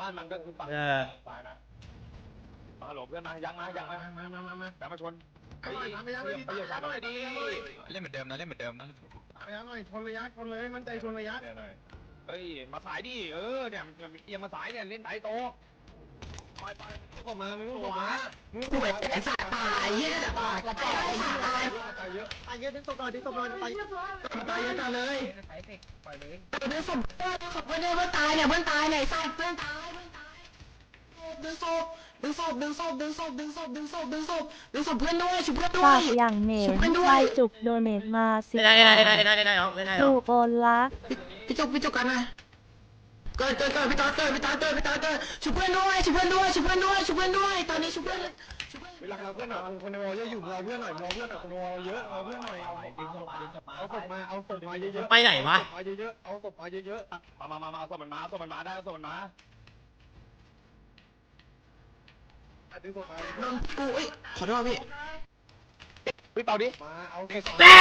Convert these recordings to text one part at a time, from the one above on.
บ้านมันก็คือฝั่งเออซ้ายนะฮัลโหลเพื่อนมายังมายังมามามามามาแต่มาชนเฮ้ยประโยชน์หน่อยดีเล่นเหมือนเดิมนะเล่นเหมือนเดิมนะระยะหน่อยชนระยะชนเลยมันใจชนระยะเฮ้ยมาสายดิเออเนี่ยมันเอียงมาสายเนี่ยเล่นสายโต ไปไปเข้ามามึงเข้ามามึงเข้ามาไอ้สัตว์ตายเยตายตายตายเยอะตายเยอะดึงตกหน่อยดึงตกหน่อยตายตายเยอะจังเลยไปเลยเพื่อนศพเพื่อนศพเพื่อนเพื่อนตายเนี่ยเพื่อนตายเนี่ยไอ้สัตว์เพื่อนตายเพื่อนตายดึงศพดึงศพดึงศพดึงศพดึงศพดึงศพดึงศพดึงศพเพื่อนด้วยช่วยเพื่อนด้วฝาย กอย่างเหม็นชายจุกโดเนทมาสิไม่ได้ไม่ได้ไม่ได้ไม่ได้ไม่ได้น้องไม่ได้น้ถูองกโอนละพี่จุกพี่จุกกันนะ เกิดเกิดเกิดพี่ตาเกิดพี่ตาเกิดพี่ตาเกิดช่วยเพื่อนด้วยช่วยเพื่อนด้วยช่วยเพื่อนด้วยช่วยเพื่อนด้วย ตอนนี้ช่วยเพื่อนช่วยเพื่อนเวลาเราเพื่อนหน่อยคนในวอลเยอะอยู่เราเพื่อนหน่อยเราเพื่อนหน่อยคนในวอลเยอะเอาเพื่อนหน่อยเอาดึงศพดึงศพเอาศพมาเอาศพมาเยอะๆไปไหนวะมาเยอะๆเอาศพมาเยอะๆมามามามาเอาศพมันมาเอาศพมันมาได้เอาศพมันมาดึงศพมาโดนกูเอ้ยขอโทษพี่พี่เป่าดิมาเอาศพแม่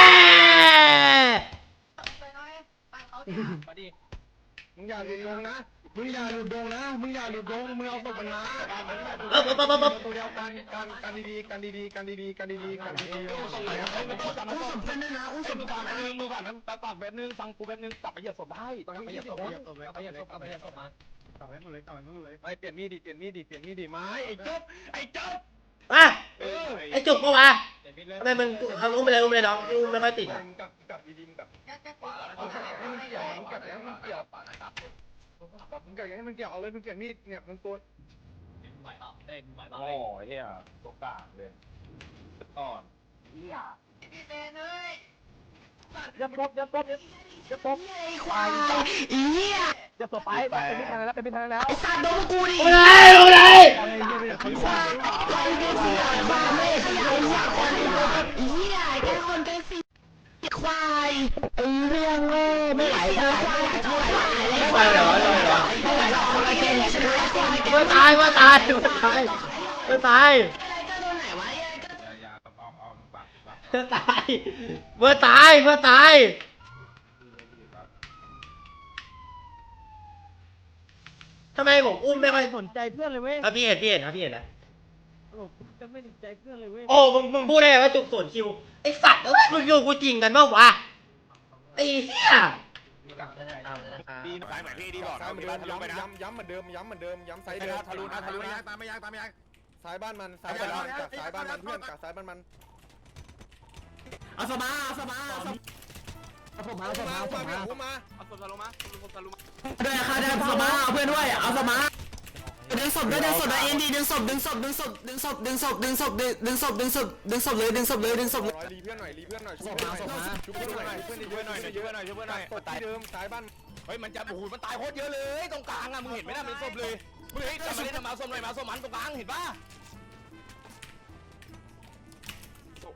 มาดิ มึงอย่าหลุดดงนะ มึงอย่าหลุดดงนะ มึงอย่าหลุดดงมึงเอาศพมันมาเออปั๊บปั๊บปั๊บปั๊บตัวเดียวกันกันกันดีๆกันดีๆกันดีๆกันดีๆกันดีๆอุ้มศพเพื่อนด้วยนะอุ้มศพมือผ่านนึงมือผ่านนั้นตัดตัดแบบนึงฟังกูแบบนึงตัดไปเหยียบศพได้ตอนนี้เหยียบศพเหยียบศพเลยเหยียบศพไปเหยียบศพมาตัดไปหมดเลยตัดไปหมดเลยไม่เปลี่ยนมีดดิเปลี่ยนมีดดิเปลี่ยนมีดดิไม้ไอ้จ๊บไอ้จ๊บ อะเออไอ้จุกปะวะเปลี่ยนมีดเลยทำไมมึงเอาอุ้มไปเลยอุ้มไปเลยน้องอุ้มไม่ค่อยติดอะกับกับดีๆกับให้มันเกี่ยวกับให้มันเกี่ยวมึงเกี่ยวให้มันเกี่ยวเอาเลยมึงเกี่ยวมีดเนี่ยมันตัวโอ้ยเฮียตกกลางเลยอ่อนยับปบยับปบยับปบไอ้ควาย จะสไปไปเป็นพิธานแล้วเป็นพิธานแล้วไอ้สัตว์โดนกูดิไม่ได้ไม่ได้ควายควายเสียควายไม่เสียไอ้สัตว์ควายเหี้ยแค่คนเป็นสีควายไอ้เรื่องเว้ยไม่ไหลเลยควายไม่ไหลหรอไม่ไหลหรอไม่ไหลหรอไม่ตายไม่ตายไม่ตายไม่ตายเมื่อตายเมื่อตายเมื่อตาย ทำไมผมอุ้มไม่ค่อยสนใจเพื่อนเลยเว้ยอะพี่เห็นพี่เห็นนะพี่เห็นนะจะไม่สนใจเพื่อนเลยเว้ยโอ้มึงมึงพูดได้ไงว่าจุกสวนคิวไอ้สัตว์เอ้ยมึงอยู่กูจริงกันเปล่าวะไอ้เหี้ยดีสายใหม่พี่ดีบอกนะมันทะลุไปนะย้ำย้ำเหมือนเดิมย้ำเหมือนเดิมย้ำไซส์เดิมทะลุนะทะลุนะตามไม่ยากตามไม่ยากสายบ้านมันสายบ้านมันกับสายบ้านมันเพื่อนกับสายบ้านมันเอาสมาเอาสมา เอาสมาเอาผมมาเอาผมมาเอาผมมาผมมาด้วยค่ะเดินสมาเอาเพื่อนด้วยเอาสมาดึงศพด้วยดึงศพด้วยเอ็นดีดึงศพดึงศพดึงศพดึงศพดึงศพดึงศพดึงศพดึงศพดึงศพเลยดึงศพเลยดึงศพเลยรีเพื่อนหน่อยรีเพื่อนหน่อยชุบเพื่อนหน่อยชุบเพื่อนหน่อยชุบเพื่อนเยอะหน่อยเยอะหน่อยชุบเพื่อนหน่อยกดที่เดิมสายบ้านเฮ้ยมันจะโอ้โหมันตายโคตรเยอะเลยตรงกลางอะมึงเห็นไหมนะมันศพเลยมึงเฮ้ยกลับมาเล่นมาศพหน่อยมาศพมันตรงกลางเห็นป่ะ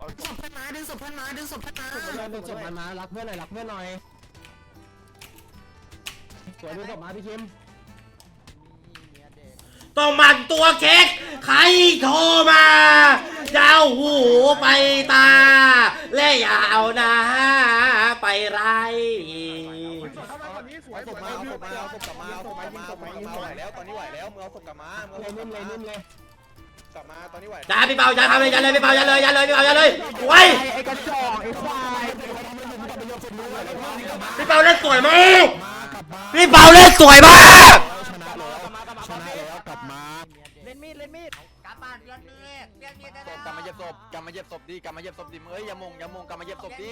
ศพเพื่อนมาดึงศพเพื่อนมาดึงศพเพื่อนมาดึงศพมันมารักเพื่อนหน่อยรักเพื่อนหน่อยสวยดึงศพมาพี่คิมต้องมันตัวเค้กใครโทรมาจะเอาหูไปตา และอย่าเอาหน้าไปไรเอาศพมาเอาศพมาเอาศพกลับมาเอาศพมายิงศพมายิงศพไหวแล้วตอนนี้ไหวแล้วมึงเอาศพกลับมามึงเลยนิ่มเลยนิ่มเลยกลับมาตอนนี้ไหว จ้าพี่เปาจ้าทำเลยจ้าเลยพี่เปาจ้าเลยจ้าเลยพี่เปาจ้าเลยไว้ไอ้กระจอกไอ้ควายพี่เปาเล่นสวยมากพี่เปาเล่นสวยมากชนะแล้วชนะแล้วกลับมาเล่นมีดเล่นมีดกลับมาเล่นมีดเล่นมีดกลับมาเหยียบศพกลับมาเหยียบศพดิกลับมาเหยียบศพดิเอ้ยอย่ามงอย่ามงกลับมาเหยียบศพดิ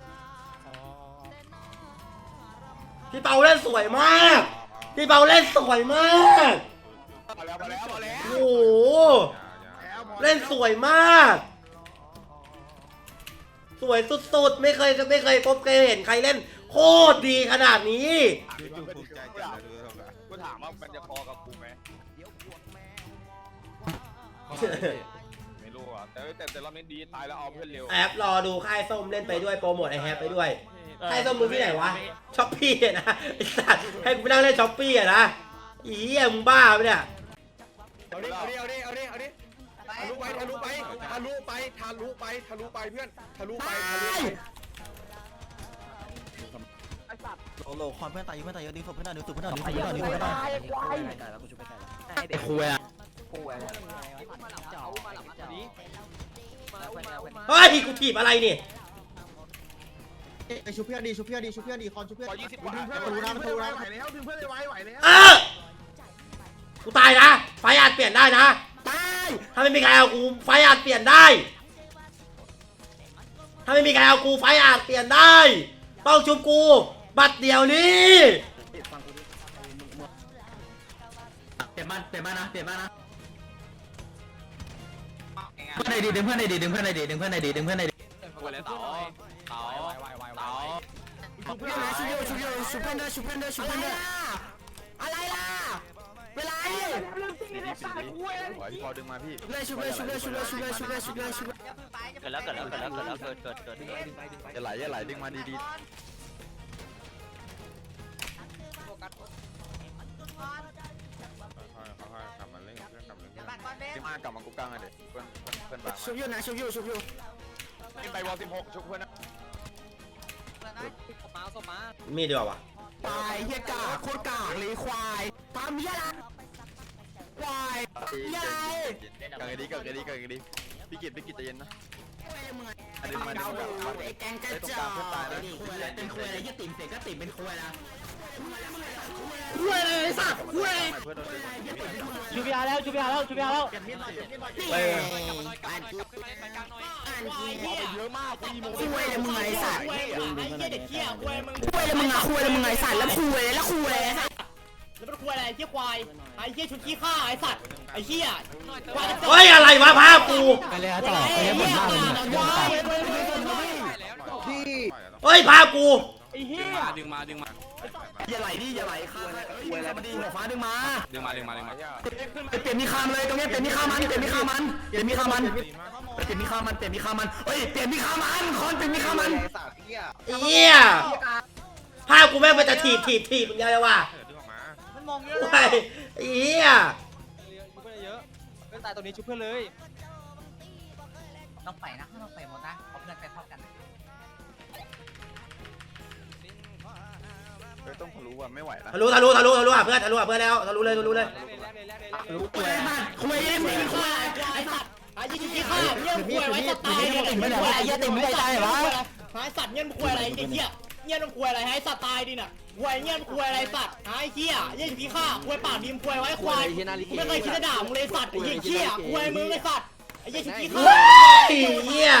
พี่เปาเล่นสวยมาก พี่เปาเล่นสวยมาก พอแล้วพอแล้วพอแล้วโอ้โห เล่นสวยมาก สวยสุดๆ ไม่เคยไม่เคยพบเคยเห็นใครเล่น โคตรดีขนาดนี้ กูถามว่ามันจะพอกับกูไหมไม่รู้อะแต่แต่แต่รอบนี้ดีตายแล้วเอาเพื่อนเร็ว แอปรอดูค่ายส้มเล่นไปด้วยโปรโมทไอแฮปไปด้วยายส้มมึงที่ไหนวะช้อปปี้อะนะไอสัตว์ให้กูไปนั่งเล่นช้อปปี้อะนะอีเหี้ยมึงบ้าปะเนี่ยเอาดิเอาดิเอาดิเอาดิเอาดิทะลุไปทะลุไปทะลุไปทะลุไปทะลุไปเพื่อนทะลุไปทะลุไปโลโลคอนเพื่อนตายอยู่เพื่อนตายเยอะดึงศพเพื่อนหน่อยดึงศพเพื่อนหน่อยดึงศพเพื่อนหน่อยดึงศพเพื่อนหน่อยไอ้คุยอะเฮ้ยกูถีบอะไรนี่ ไอ้ชุบเพื่อนดีชุบเพื่อนดีชุบเพื่อนดีคอนชุบเพื่อนขอยี่สิบกว่าประตูนะประตูนะไหวแล้วดึงเพื่อนไว้ไหวแล้วเออกูตายนะ ไฟอาจเปลี่ยนได้นะ ตายถ้าไม่มีใครเอากูไฟอาจเปลี่ยนได้ ถ้าไม่มีใครเอากูไฟอาจเปลี่ยนได้ ต้องชุบกู บัตรเดียวนี้เปลี่ยนบ้านเปลี่ยนบ้านนะเปลี่ยนบ้านนะเพื่อนไหนดีดึงเพื่อนไหนดีดึงเพื่อนไหนดีดึงเพื่อนไหนดีดึงเพื่อนไหนดีกู เต๋าเต๋าชุบเพื่อนนะชุบเพื่อนชุบเพื่อนชุบเพื่อนชุบเพื่อนชุบเพื่อนอะไรล่ะเวลาไหวพี่พอดึงมาพี่เลยชุบเลยชุบเลยชุบเลยชุบเลยชุบเลยชุบเลยชุบเลยเกิดแล้วเกิดแล้วเกิดแล้วเกิดแล้วเกิดเกิดเกิดอย่าไหลอย่าไหลดึงมาดีที่มากลับมากูกลางอะเด็กเพื่อนเพื่อนเพื่อนบางชุบยูนะชุบยูชุบยูขึ้นไปวอลสิบหกชุบเพื่อนนะ มีดดีกว่าวะตายเฮียกาโคตรกากเลยควายตามเฮียละควายเฮียอะไรกลางไอ้ดีกลางไอ้ดีกลางไอ้ดีพี่กิตพี่กิตใจเย็นนะอันนี้มาดึงไอ้แกงกระจอกคุยอะไรเป็นคุยอะไรยี่ติ่มเสร็จก็ติ่มเป็นคุยละ คุยอะไรสัตว์คุยเพื่อนโดนดึงชูพิยาแล้วชูพิยาแล้วชูพิยาแล้วเอออ่านกูอ่านกูเยอะมากคุยอะไรมึงไงสัตว์ไอ้เหี้ยเด็กเหี้ยควยมึงคุยอะไรมึงอะคุยอะไรมึงไงสัตว์แล้วคุยแล้วคุยอะไรสัตว์แล้วมันควยอะไรไอ้เหี้ยควายไอ้เหี้ยชุดขี้ข้าไอ้สัตว์ไอ้เหี้ยควายเฮ้ยอะไรวะภาพกูไปเลยต่อไปเลยหมดบ้านเลยควายเฮ้ยภาพกูไอ้เหี้ยดึงมาดึงมา อย่าไหลดิอย่าไหลข้ามคุยอะไรมาดีหัวฟ้าดึงมาดึงมาดึงมาดึงมาเปลี่ยนมีคามเลยตรงนี้เปลี่ยนมีคามันเปลี่ยนมีคามันเปลี่ยนมีคามันเปลี่ยนมีคามันเปลี่ยนมีคามันเฮ้ยเปลี่ยนมีคามันคอนเปลี่ยนมีคามันเหี้ยภาพกูแม่งไปจะถีบถีบถีบมึงไงวะดึงออกมามันมองเยอะเฮ้ยเหี้ยชุบเพื่อนเยอะเพื่อนตายตัวนี้ชุบเพื่อนเลยต้องไปนะต้องไปหมดนะ เฮ้ยต้องทะลุอะไม่ไหวนะทะลุทะลุทะลุทะลุอะเพื่อนทะลุอะเพื่อนแล้วทะลุเลยทะลุเลยคุยมันคุยเล่นมึงคุยไอ้สัตว์ไอ้ยี่ขี้ข้าเงี้ยควยไว้จะตายเนี่ยติ่มไม่ได้ไอ้เหี้ยติ่มไม่ได้ตายเหรอหายสัตว์เงี้ยมันควยอะไรไอ้เหี้ยเงี้ยมันควยอะไรให้สัตว์ตายดิน่ะควยเงี้ยมันควยอะไรสัตว์หายเหี้ยเงี้ยขี้ข้าควยปากดีมควยไว้ควายไม่เคยคิดจะด่ามึงเลยสัตว์ไอ้เหี้ยเหี้ยควยมึงไอ้สัตว์ไอ้เหี้ยขี้ข้าเฮ้ยเหี้ย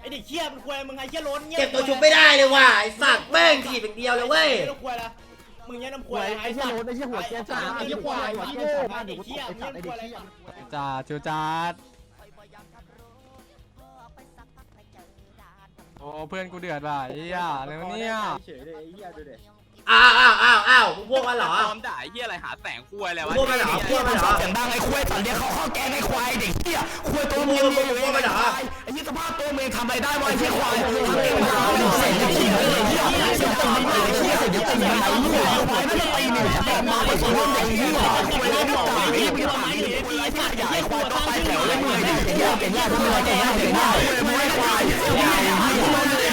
ไอ้เด็กเหี้ยมันควยมึงไอ้เหี้ยล้นเงี้ยเก็บตัวชุบไม่ได้เลยว่ะไอสัตว์แม่งถีบอย่างเดียวเลยเว้ยไม่ต้องควยละมึงเงี้ยน้ำควยไอ้สัตว์ไอ้เหี้ยหัวแกสามไอ้เหี้ยควายไอ้เหี้ยไอ้เหี้ยเงี้ยควยอะไรสัตว์จ้าจิวจัดโอ้เพื่อนกูเดือดว่ะไอ้เหี้ยอะไรวะเนี่ยอ้าวอ้าวอ้าวอ้าวมึงพวกมันเหรอพร้อมด่าไอ้เหี้ยอะไรหาแสงคุยอะไรมึงวะพวกมันเหรอพวกมันเหรอ เสียงดังไอ้ควายตอนเนี้ยเขาเข้าแกงไอ้ควายเด็กเหี้ยควายตัวเมียอยู่ไอ้ยี่สภาพตัวเมียทำอะไรได้วะไอ้เหี้ยควายทำเองมาเสียงเหี้ยเหี้ยเสียงตีนไอ้เหี้ยเสียงตีนไอ้เหี้ยควายไม่ได้ตีนแต่มาไปสวนไอ้เหี้ยควายไม่ได้ตีนไอ้เหี้ยปากไอ้เหี้ยไอ้เหี้ยใหญ่ควายต้องไปแถวเลยมึงไอ้เหี้ยเก่งยากทำอะไรเก่งยากเก่งยากมึงไอ้ควายใหญ่เหี้ยไอ้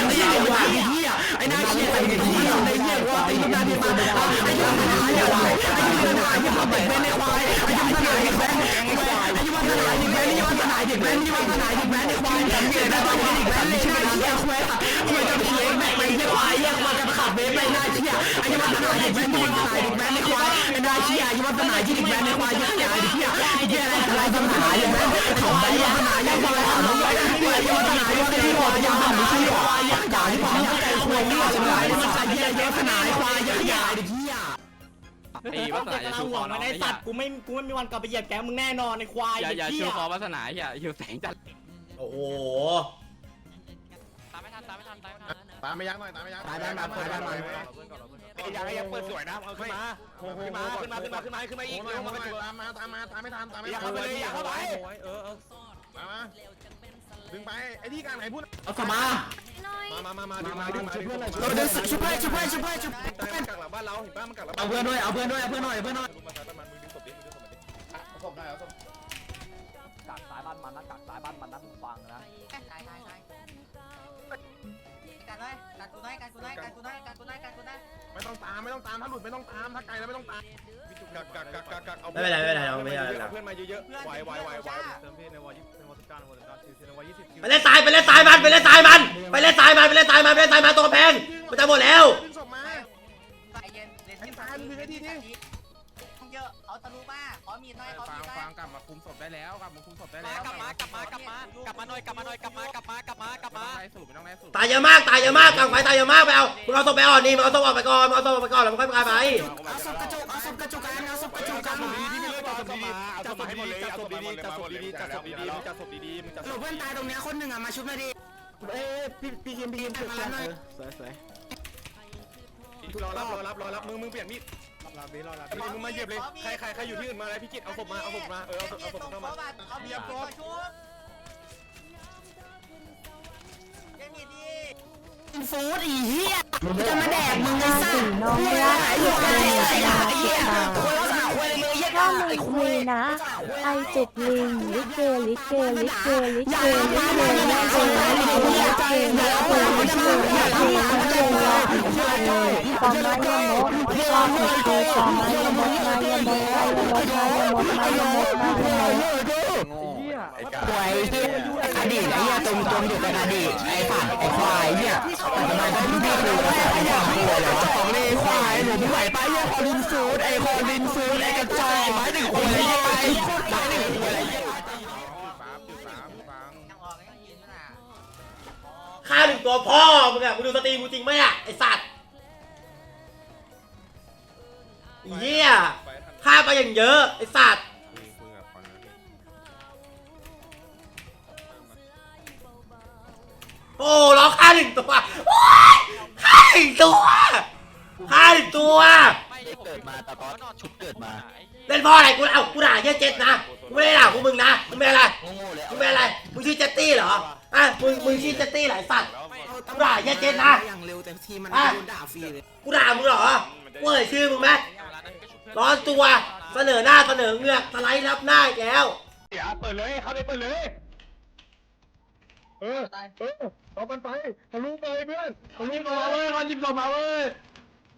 เหี้ยไอ้เหี้ยไอ้หน้าเหี้ยไอ้เหี้ย ไอ้ยว่าไอ้หน้าที่มาไอ้เหี้ยไอ้เหี้ยไอ้เหี้ยไอ้เหี้ยมาเป็นไอ้ควายไอ้เหี้ยมาไอ้แบงค์ไอ้ควายไอ้เหี้ยมาไอ้แบงค์นี่มาไอ้แบงค์นี่มาไอ้แบงค์ไอ้ควายไอ้เหี้ยได้ต้องไอ้แบงค์นี่ชื่อไอ้เหี้ยควายควายจะเพี้ยนแม่งไอ้เหี้ยควายเหี้ยมาจะขับเบสไปหน้าเหี้ยไอ้เหี้ยมาไอ้แบงค์นี่มาไอ้แบงค์ไอ้ควายไอ้หน้าเหี้ยไอ้เหี้ยมาไอ้ที่แบงค์ไอ้ควายเหี้ยไอ้เหี้ยไอ้เหี้ยอะไรอะไรจะมาหาอย่างนั้นของไอ้เหี้ยมาไอ้ควายของไอ้ยไอ้เหี้ยมาไอ้เหี้ยที่หัวจะมาไเหี้ยเยอะขนาดไอ้ควายเหี้ยไอ้เหี้ยไอ้วัฒนาอย่าชูคองมัน้องไอ้ไอ้สัเหี้ตว์กูไม่กูไม่มีวันกลับไปเหยียบแกมึงแน่นอนในควายอย่าอย่าชูคอวัฒนาอ้เหี้ยหิวแสงจัดโอ้โหตามไม่ทันตามไม่ทันตามไม่ทันตามไม่ยักหน่อยตามไม่ยักตายบ้านมาเปิดบ้านมายังยังเปิดสวยนะเอาขึ้นมาขึ้นมาขึ้นมาขึ้นมาขึ้นมาขึ้นมาอีกตามมาตามมาตามไม่ทันตามไม่อยากทัเข้าไปเลยอยากเข้าไปมามา ดึงไปไอ้ที่กลางไหนพูดเอาสมามามามามาดึงมาดึงมาดึงเพื่อนหน่อยเราเดินชุบเพื่อนชุบเพื่อนชุบเพื่อนชุบตายมันกักหลังบ้านเราเห็นป่ะมันกักหลังบ้าเอานเพื่อนด้วยเอาเพื่อนด้วยเอาเพื่อนหน่อยเอาเพื่อนหน่อยมึงมาใส่ประมาณมึงดึงศพดิมึงดึงศพมาดิเอาศพได้เอาศพกักสายบ้านมันนะกักสายบ้านมันนะฟังนะกันเลยกันกูน้อยกันกูน้อยกันกูน้อยกันกูน้อยกันกูน้อยไม่ต้องตามไม่ต้องตามถ้าหลุดไม่ต้องตามถ้าไกลแล้วไม่ต้องตาม กักกักกักกักกักเอาไม่เป็นไรไม่เป็นไรเอาไม่เป็นไร เพื่อนมาเยอะๆไหวไหวไหวไหวเติมพี่ในวอยี่ในวอสิบเก้าในวอสิบเก้าชิวในวอยี่สิบไปเล่นตายไปเล่นตายมันไปเล่นตายมันไปเล่นตายมันไปเล่นตายมันไปเล่นตายมันตัวกำแพงมันจะหมดแล้วดึงศพมา ใจเย็นเล่นที่เย อะเขาทะลุมาเขามีน้อยเขาฟัมีงน้อฟัยงกลับมาคุมศพได้แล้วกลับมาคุมศพได้มาแล้วกลับมากลับมากลับมากลับมาหน่อยกลับมาหน่อยกลับมากลับมากลับมากลับมาไล่สูบไม่ต้องไล่สูบตายเยอะมากตายเยอะมากกลางไฟตายเยอะมากไปเอามึงเอาศพไปอ่อนนี่มึงเอาศพออกไปก่อนมึงเอาศพออกไปก่อนแล้วมึงค่อยไปไปเอาศพกระจุกเอาศพกระจุกกันเอาศพกระจุกกันดีๆที่ไม่เลิกจับศพดีๆจับศพให้หมดเลยจับศพดีๆจับศพดีๆจับศพดีๆมึงจับศพดีๆมึงจับหลบเพื่อนตายตรงเนี้ยคนหนึ่งอะมาชุบหน่อยดิเอ้ยพี่พี่คิมพี่คิมมารับหน่อยสวยสวยรอรับรอรับรอรับมึงมึงเปลี่ยนมีด รอรับรอรับมึงมาเหยียบเลยใครใครใครอยู่ที่อื่นมาเลยพี่กิตเอาศพมาเอาศพมาเออเอาศพเอาศพเข้ามาเขามีตัวชุบยังมีดีฟูดอีเหี้ยจะมาแดกมึงไอ้สัตว์น้องรักจุกโดเนทมาสิบบาทคนละสา วคนเลยเหี้ยถ้ามึงคุยนะ ไอจุกลิงลิเกลิเกลิเกลิเกลิเกลิเกลิเกลิเกลิเกลิลิเกลิเกลิเกลิปอมายมดปอมเกปอมายมดมายมดมายมดมายมดมายมดมายมด ควายเหี้ยอดีตไอ้เหี้ยตรงตรงอยู่เป็นอดีตไอ้สัตว์ไอ้ควายเหี้ยแต่ทำไมก็พี่พี่คือไอ้ควายควยเลยวของเลยควายหนูไม่ไหวไปเหี้ยคอลินฟูดไอ้คอลินฟูดไอ้กระจอกไม้หนึ่งควายเหี้ยไม้หนึ่งควายเหี้ยฟังฟังฟังยังยินนะฆ่าหนึ่งตัวพ่อมึงอะมึงดูสตรีมกูจริงไหมอะไอสัตว์เหี้ยฆ่าไปอย่างเยอะไอสัตว์ โอ้ร้องฆ่าหนึ่งตัวโอ้ยฆ่าหนึ่งตัวฆ่าหนึ่งตัวเกิดมาตอนชุดเกิดมา เล่นพ่ออะไรกูเอากูด่าเหี้ยเจ็ดนะกูไม่ได้ด่าพวกมึงนะมึงเป็นอะไรโง่เลยมึงเป็นอะไรมึงชื่อเจตตี้เหรออะมึงมึงชื่อเจตตี้เหรอไอสัตว์ กูด่าเหี้ยเจ็ดนะ อย่างเร็วแต่ทีมันอะโดนด่าฟรีเลยกูด่ามึงเหรอกูเอ่ยชื่อมึงไหมร้อนตัวเสนอหน้าเสนอเงือกสไลด์รับหน้าอีกแล้ว เดี๋ยวเปิดเลยเขาเลยเปิดเลย เออเออ เอามันไปทะลุไปเพื่อนทะลุมาเว้ยเขายิงศพมาเว้ย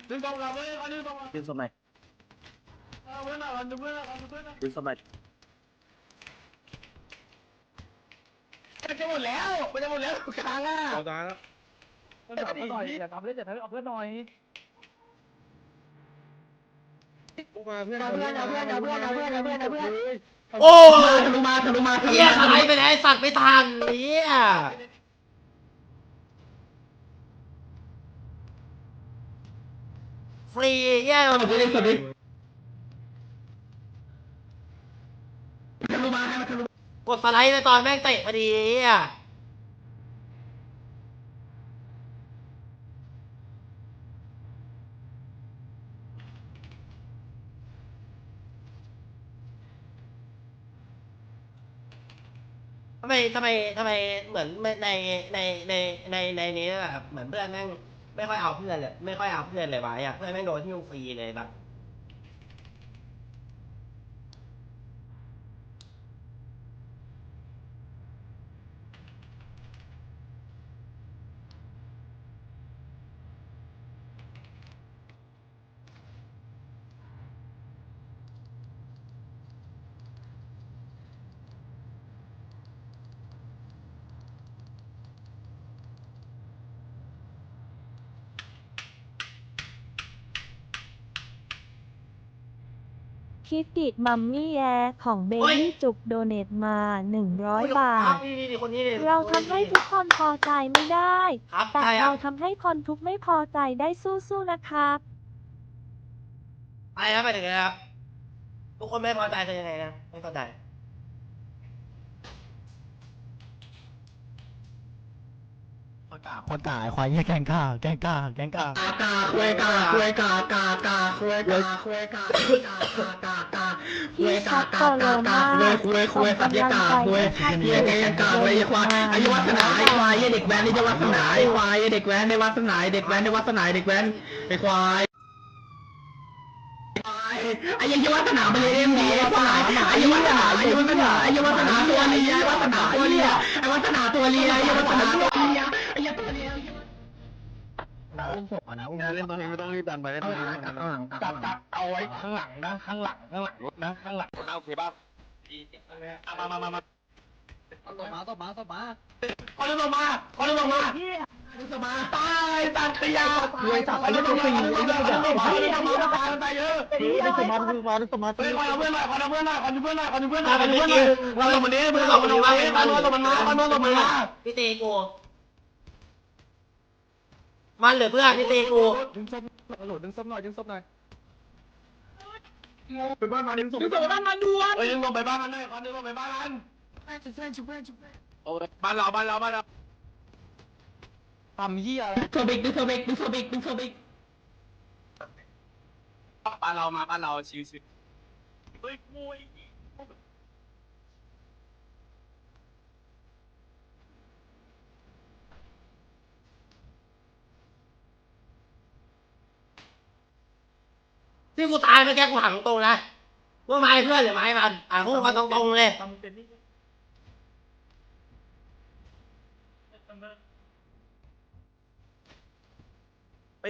ยิงศพมาเว้ยเขายิงศพมาดึงสมัยเอาเพื่อนเอาเพื่อนเอาเพื่อนดึงสมัยมันจะหมดแล้วมันจะหมดแล้วกลางอะเอาตายแล้วจับหน่อยอย่าทำเล่นอย่าทำเอาเพื่อนหน่อยมาเพื่อนเอาเพื่อนเอาเพื่อนเอาเพื่อนเอาเพื่อนเอาเพื่อนเอาเพื่อนโอ้ทะลุมาทะลุมาทะลุเหี้ยมาสไลด์ไปไหนไอ้สัตว์ไม่ทันเหี้ย ฟรีเหี้ยเอาไปเล่นสดิทะลุมาให้มันทะลุกดสไลด์ไปตอนแม่งเตะพอดีเหี้ยทำไมทำไมทำไมเหมือนในในในในในนี้แบบเหมือนเพื่อนแม่ง ไม่ค่อยเอาเพื่อนเลยไม่ค่อยเอาเพื่อนเลยไว้อะเพื่อนแม่งโดนที่ฟรีเลยแบบ คิดติดมัมมี่แอร์ของเบบี้จุกโดเนทมา 100 บาท นี่นี่คนนี้นี่เราทำให้ทุกคนพอใจไม่ได้ ครับแต่ใช่คเรารับทำให้คนทุกไม่พอใจได้สู้ๆนะครับอะไรนะไปถึงนะครับ ทุกคนไม่พอใจจะยังไงนะ ไม่พอใจ โอคนตายควายเหี้ยแกงก้าแกงก้าแกงก้ากากาคุยกาคุยกากากาคุยกาคุยกากากากาคุยกากากากาคุยคุยคุยสัตยกาคุยเฮียเฮียกาคุยควายอายุวัฒนาไอ้ควายเด็กแว้นนี่จะวัฒนาไอ้ควายเด็กแว้นในวัฒนาเด็กแว้นในวัฒนาเด็กแว้นไอ้ควายไอ้ยังวัฒนาไปเลยเอ็มดีไอ้ควายไอ้ยังวัฒนาไอ้ยังวัฒนาไอ้ยังวัฒนาตัวเลียไอ้วัฒนาตัวเลียไอ้วัฒนาตัวเลียไอ้ยังวัฒนาตัว เล่นตอนนี้ไม่ต้องรีบดันไปเล่นตอนนี้ข้างหลังจับจับเอาไว้ข้างหลังนะข้างหลังข้างหลังรถนะข้างหลังโอเคป่ะมามามามาตบมาตบมาตบมาคนลงมาคนลงมาสมาตายตัดเตียรวยจับไปเล่นตรงปีนไอ้เหี้ยแบบไอ้เหี้ยมาตายตายเยอะได้สมาธิมาได้สมาธิเฮ้ยคอยเอาเพื่อนหน่อยคอยเอาเพื่อนหน่อยคอยเอาเพื่อนหน่อยคอยเอาเพื่อนหน่อยคอยเอาเพื่อนหน่อยเราลงมาเนี้ยเพื่อนเราลงมาเนี้ยเราลงมาเนี้ยเราลงมาเนี้ยพี่ตีกู มันเหลือเพื่อนพี่ตีกูดึงศพหลุดดึงศพหน่อยดึงศพหน่อยไปบ้านมันดึงส่งไปบ้านมันด่วนเฮ้ยดึงลงไปบ้านมันเลยคอยดึงลงไปบ้านมันโอ้ยบ้านเราบ้านเราบ้านเราทำเหี้ยอะไรโซบิกดึงโซบิกดึงโซบิกดึงโซบิกบ้านเรามาบ้านเราชิวชิว ที่กูตายไม่แกี้กูถามตรงนะว่าไม้เพื่อนหรือไม้มันอ่านคู่กันตรงๆเลยไป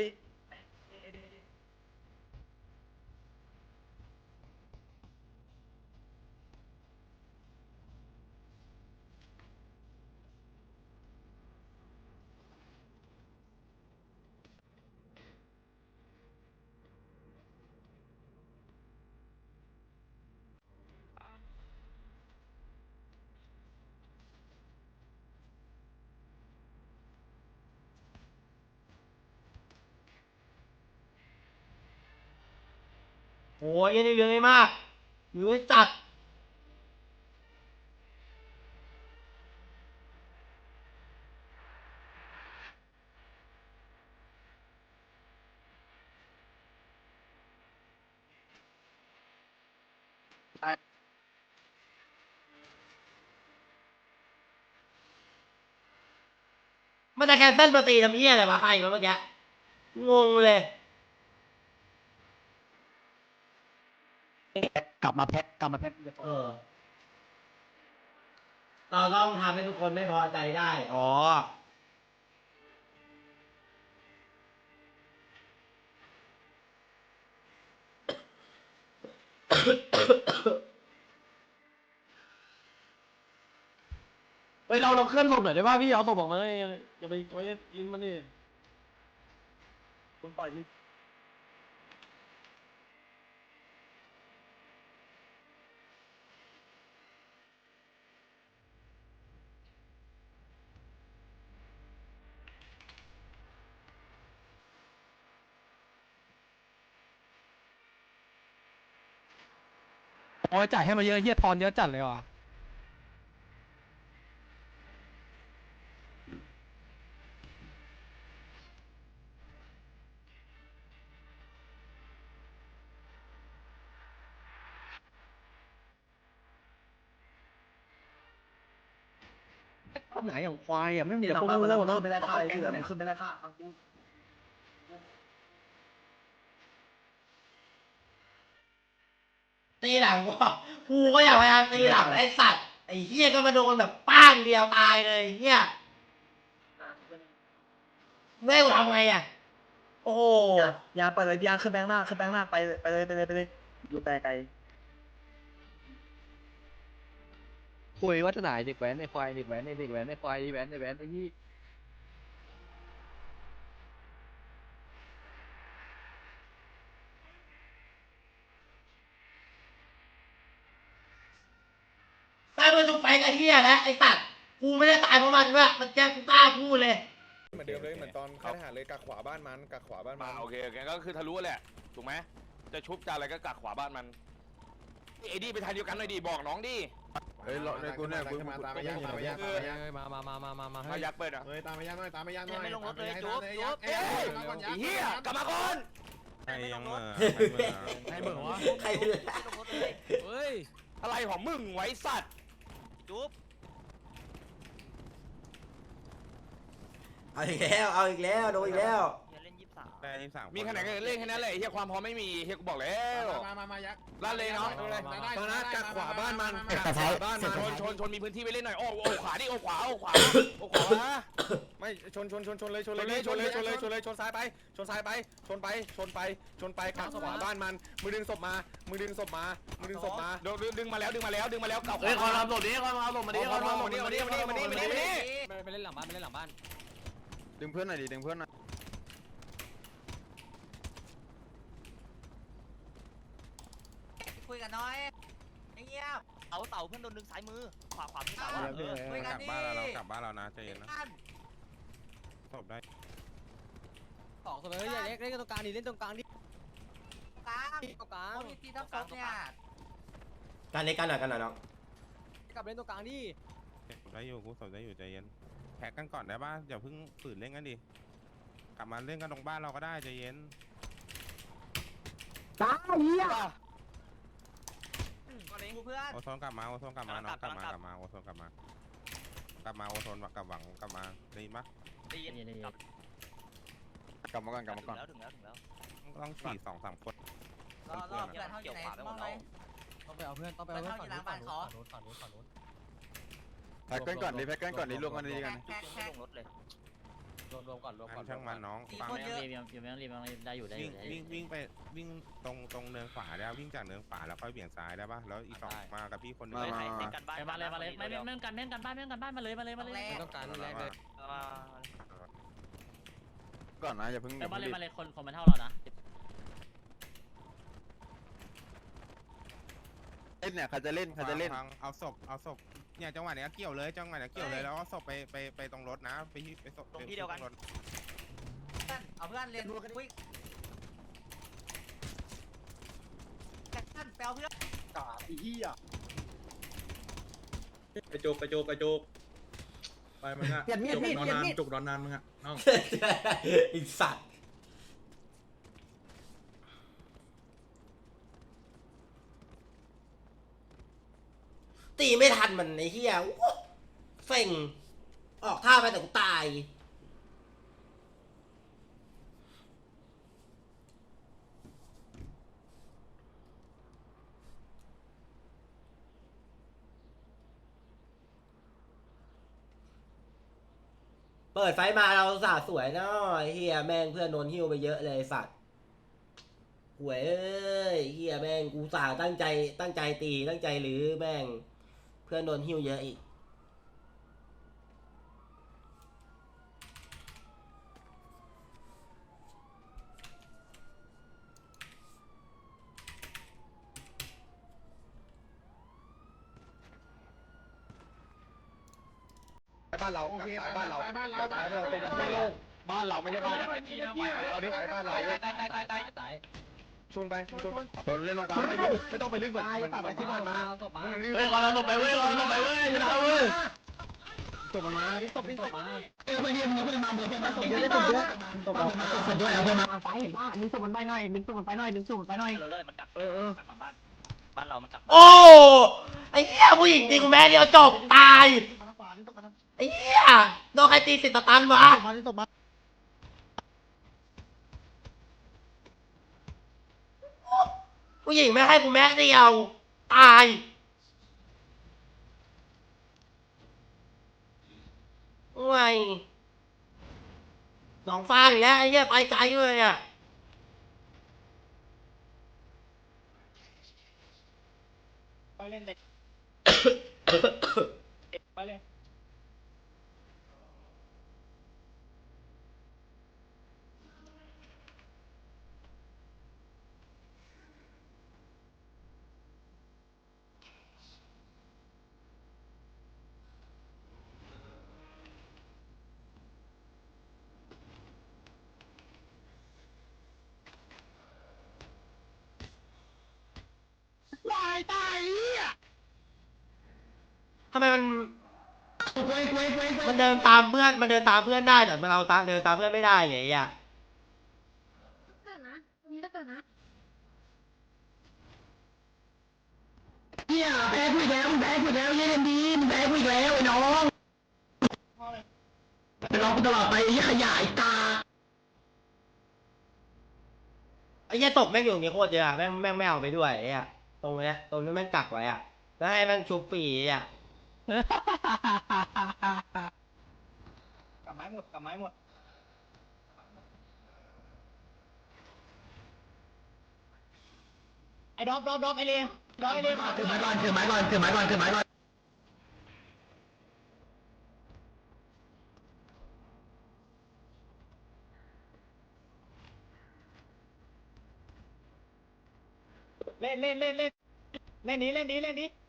โอ้ยยังได้เรื่องไม่มากอยู่ให้จัดมันจะแคนเซิลประตีทำเหี้ยอะไรวะใครมาเมื่อกี้งงเลย กลับมาแพ็คกลับมาแพ็คเออเราต้องทำให้ทุกคนไม่พอใจได้ อ๋อ เฮ้ยเราเราเคลื่อนศพหน่อยได้ป่ะพี่เอาศพออกมาเลยอย่าไปไว้ยิงมันนี่คุณปล่อยดิ โอ้ยจ่ายให้มาเยอะเฮียทอนเยอะจัดเลยว่ะไหนอย่างควายอะไม่มีแต่พวกโง่เนาะ ไม่ได้ค่าไอ้เหี้ยขึ้นไม่ได้ค่าฟังกู ตีหลังว่ากูก็อยากพยายามตีหลังไอ้สัตว์ไอ้เหี้ยก็มาโดนแบบป้างเดียวตายเลยเหี้ยไม่ให้กูทำไงอะ โอ้โหยาไปเลยยาขึ้นแบงค์หน้าขึ้นแบงค์หน้าไปไปเลยไปเลยไปเลยอยู่ไกลไกลคุยวัฒนาเด็กแว้นไอ้ควายเด็กแว้นไอ้เด็กแว้นไอ้ควายไอ้แว้นไอ้แว้นไอ้ที่ เหี้ยแล้วไอ้สัตว์กูไม่ได้ตายเพราะมันด้วยมันแจ้งกูกล้าพูดเลย เหมือนเดิมเลยเหมือนตอนค่ายทหารเลยกักขวาบ้านมันกักขวาบ้านมัมานโอเคโอเคก็คือทะลุแหละ ถูกไหมจะชุบจะอะไรก็กักขวาบ้านมันไอ้ดีไปทางเดียวกันหน่อยดิบอกน้องดิเอฮ้ยรอในกูเนี่ยกูมาตามไปย่างตามไปย่างตามไปย่างมามามามามามามายักษ์เปิดอะเฮ้ยตามไปย่างหน่อยตามไปย่างหน่อยไม่ลงรถเลยตามจุ๊บไปจุ๊ย่างบเอ้เอ้ยยตามก่อนไอ้ย่างเหี้ยกลับมาก่อนใครยังเหม่อให้เบิกวะใครเป็นไรเฮ้ยอะไรของมึงไว้สัตว์ จุ๊บเอาอีกแล้ว เอาอีกแล้ว โดนอีกแล้ว อย่าเล่นยี่สิบสามแปดสามมีขนาดกันเล่นแค่นั้นแหละเฮียความพร้อมไม่มีเฮียกูบอกแล้วมามามายักลั่นเลยเนาะตอนนั้นกัดขวาบ้านมันกัดขวาบ้านมันชนชนชนมีพื้นที่ไปเล่นหน่อยโอ้โอ้ขวาดิโอ้ขวาโอ้ขวาโอ้ขวา ไม่ชนชนชนชนเลยชนเลยชนเลยชนเลยชนเลยชนซ้ายไปชนซ้ายไปชนไปชนไปชนไปกัดขวาบ้านมันมือดึงศพมามือดึงศพมามือดึงศพมาดึงดึงมาแล้วดึงมาแล้วดึงมาแล้วเก่าเฮ้ยขอรับหลบดิขอรับหลบมาดิขอรับหลบมาดิมาดิมาดิมาดิมาดิมาดิไปเล่นหลังบ้านไปเล่นหลังบ้านดึงเพื่อนหน่อยดิดึงเพื่อนหน่อยคุยกันน้อยไอ้เงี้ยเต่าเต่าเพื่อนโดนดึงสายมือขวาขวาพี่เต่าอะเออคุยกันดิบ้านเราเรากลับบ้านเรานะใจเย็นนะ ศพได้สองคนเลยอย่าเล่นเล่นตรงกลางดิเล่นตรงกลางดิกลางตรงกลางเขามีตีทับศพเนี่ยการเล็กกันหน่อยกันหน่อยน้องกลับเล่นตรงกลางดิศพได้อยู่กูศพได้อยู่ใจเย็นแพ็กกันก่อนได้ป่ะอย่าเพิ่งฝืนเล่นกันดิกลับมาเล่นกันตรงบ้านเราก็ได้ใจเย็นตายเหี้ยกูเพื่อนโอโซนกลับมาโอโซนกลับมาน้องกลับมากลับมาโอโซนกลับมากลับมาโอโซนกลับหวังกลับมาได้ยินปะ ได้ยินกลับกลับมาก่อนกลับมาก่อนแล้วถึงแล้วถึงแล้วต้องสี่สองสามคน รอรอเพื่อนเขาอยู่ไหนมองไหม ต้องไปเอาเพื่อนต้องไปเอาเพื่อนฝั่งนู้นฝั่งนู้นฝั่งนู้นฝั่งนู้น แพ็กกันก่อนดิแพ็กกันก่อนดิรวมกันดีกัน แท็กแท็ก ลงรถเลย รวมรวมก่อนรวมก่อนช่างมันน้องฟังคนเยอะวิ่งวิ่งวิ่งไปวิ่งตรงตรงเนินขวาได้วิ่งจากเนินขวาแล้วค่อยเบี่ยงซ้ายได้ปะแล้วอีกสองมากับพี่คนนึงมามาเล่นกันบ้านมาเลยมาเลยไม่ไม่ไม่กันเล่นกันบ้านเล่นกันบ้านมาเลยมาเลยมาเลยไม่ต้องการแรกเลยก่อนนะอย่าเพิ่งแต่บ้านเลยมาเลยคนคนมันเท่าเรานะเล่นเนี่ยใครจะเล่นใครจะเล่นฟังเอาศพเอาศพ เนี่ยจังหวะเนี้ยเกี่ยวเลยจังหวะเนี้ยเกี่ยวเลยแล้วก็ศพไปไปไปตรงรถนะไปที่ไปศพรถเอาเพื่อนเรียนคุยกันไปเอาเพื่อนไปโจกไปโจกไปโจกไปมึงอะเปลี่ยนมีดมีดเปลี่ยนมีด จุกนอนนานมึงอะน้อง ไอีสัตว์ ตีไม่ทันมันไอ้เหี้ยเซ็งออกท่าไปแต่กูตาย เปิดไฟมาเราสาสวยเนาะไอ้เฮียแม่งเพื่อนโดนหิ้วไปเยอะเลยไอ้สัตว์ หวยเอ้ยเฮียแม่งกูสาตั้งใจตั้งใจตีตั้งใจหรือแม่ง พื่อนโดนหิ้วเยอะอีก บ้านเราโอเคบ้านเราบ้านเราบ้านเราเป็นบ้านโลกบ้านเราไม่ใช่บ้านเอาดิบ้านเราตายตายตายตายตาย ชนไปชนชนเล่นลงกลางไม่ต้องไปลึกเหมือนเหมือนที่ผ่านมาเฮ้ยขอรับหลบไปเว้ยขอรับหลบไปเว้ยชนะเว้ยตบมันมาตบตบมาเยอะได้ตบเยอะตบเยอะตบเอาตบด้วยเอาเพื่อนมาไฟเห็นป่ะดึงส่งมันไปหน่อยดึงส่งมันไปหน่อยดึงส่งมันไปหน่อยเราเลยมันกลับเออเออบ้านบ้านเรามันกลับโอ้ไอ้เหี้ยผู้หญิงจริงแม่เดียวจบตายไอ้เหี้ยโดนใครตีสิตตันวะมาที่ตบมา ผู้หญิงไม่ให้กูแม่เดียว ตายไงสองฟางอีกแล้วไอ้เหี้ยไปไกลเลยอะไปเล่นเด็กไปเลย วายตายเหี้ย ทำไมมันมันเดินตามเพื่อนมันเดินตามเพื่อนได้แต่เราตามเดินตามเพื่อนไม่ได้ไงไอะเฮียแพ้กูอีกแล้วมึงแพ้กูอีกแล้วเย็นดีมึงแพ้กูอีกแล้วไอ้น้องไปร้องกูตลอดไปไอ้เหี้ยขยายตาไอ้เหี้ยตกแม่งอยู่ตรงนี้โคตรเยอะอะแม่งแม่งไม่เอาไปด้วยไอ้เหี้ยตรงเนี้ยตรงนี้แม่งกักไว้อะแล้วให้แม่งชุบฟรีอะ กับไม้หมดกับไม้หมด ไอ้ดรอปดรอปดรอปไอ้เลมดรอปไอ้เลมถือไม้ก่อนถือไม้ก่อนถือไม้ก่อนถือไม้ก่อนเล่นเล่นเล่นเล่นเล่นนี้เล่นนี้เล่นนี้มึง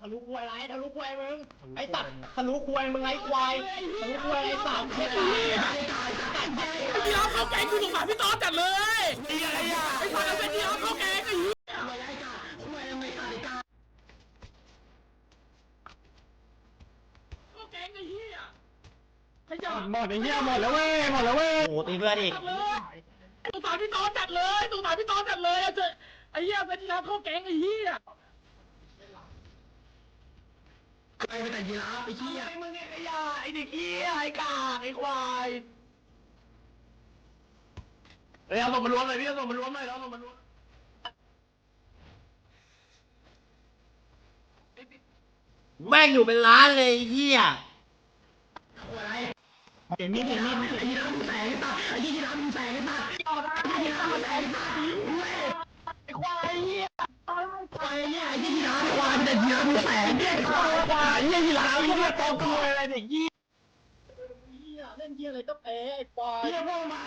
ทะลุควยไรทะลุควยมึง ไอ้ตัดทะลุควยมึงไอ้ควายทะลุควยไอ้สามไอ้ตายเดี๋ยวเขาแกงกูสงสารพี่ต๊อดจัดเลยไอ้ไอ้ไอ้คนเป็นเดียวเขาแกงไอ้หมดไอ้เหี้ยหมดแล้วเว้ยหมดแล้วเว้ยโอ้โหตีเพื่อนอีกสงสารพี่ต๊อดจัดเลยสงสารพี่ต๊อดจัดเลยไอ้เจ้ไอ้เหี้ยเป็นที่ทำเขาแกงไอ้เหี้ย ใครไปแต่ยีราฟไอ้เหี้ยไอ้มึงไอ้ขยะไอ้เด็กเหี้ยไอ้กากไอ้ควายเฮ้ยเอาส่งมารวมเลยพี่เอาส่งมารวมหน่อยเอาส่งมารวมแม่งอยู่เป็นล้านเลยไอ้เหี้ยเห็นมีดเห็นมีดไอ้ยีราฟมึงแสงไอ้ตาไอ้ยีราฟมึงแสงไอ้ตาไอ้ยีราฟมึงแสงไอ้ตาไอ้ควายเหี้ย ควายเนี่ยไอ้ยีราฟควายแต่ยีราฟมึงแสงไอ้ควายควายไอ้ยีราฟมึงเนี่ยตอกกลวยอะไรเด็กยี่เหี้ยเล่นเหี้ยอะไรก็แพ้ไอ้ควายเหี้ยพวกมา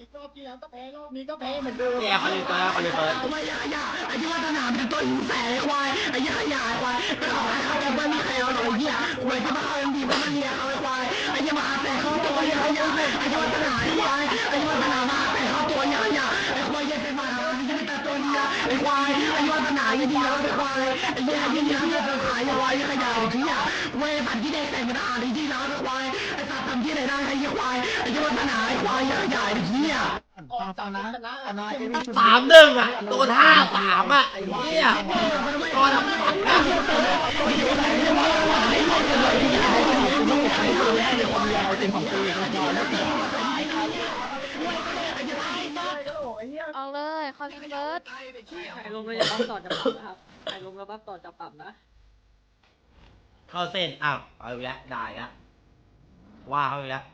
อีกรอบที่แล้วก็แพ้รอบนี้ก็แพ้เหมือนเดิมเนี่ยเขาเลยเปิดเขาเลยเปิดไม่ยายาไอ้ที่ว่าสนามเป็นตัวหิงแสงควายไอ้ยี่ขยายควายไปขอให้เขาจะไม่มีใครเอาหรอกไอ้เหี้ยควายที่มาเอาเอ็มดีมันเลียเอาไอ้ควายไอ้ยี่มาแย่เขาตัวยี่ขยายไอ้ที่ว่าสนามควายไอ้ที่ว่าสนามมาแต่เไอ้ควายไอ้ว่าสนามยี่ดีแล้วไอ้ควายไอ้ยี่ยี่ยี่ยี่จะขายไอ้ควายยี่ขยายไอ้ที่อะเว้ยสัตว์ที่ได้แต่งมาไอ้ที่แล้วไอ้ควายไอ้สัตว์ทำที่ไหนได้ไอ้ควายไอ้ว่าสนาไอ้ควายยี่ขยายไอ้ที่อะออกจากนั้นชนะชนะสามหนึ่งอะโดนห้าสามอะไอ้เหี้ยตอนนั้นอะ เอาเลยคอนเฟิร์สใครลงระยะปั๊บต่อจะปรับนะครับใครลงระยะปั๊บต่อจะปรับนะ เข้าเส้นอ้าวเอาอีกแล้วได้อีกแล้วว่าเขาอีกแล้ว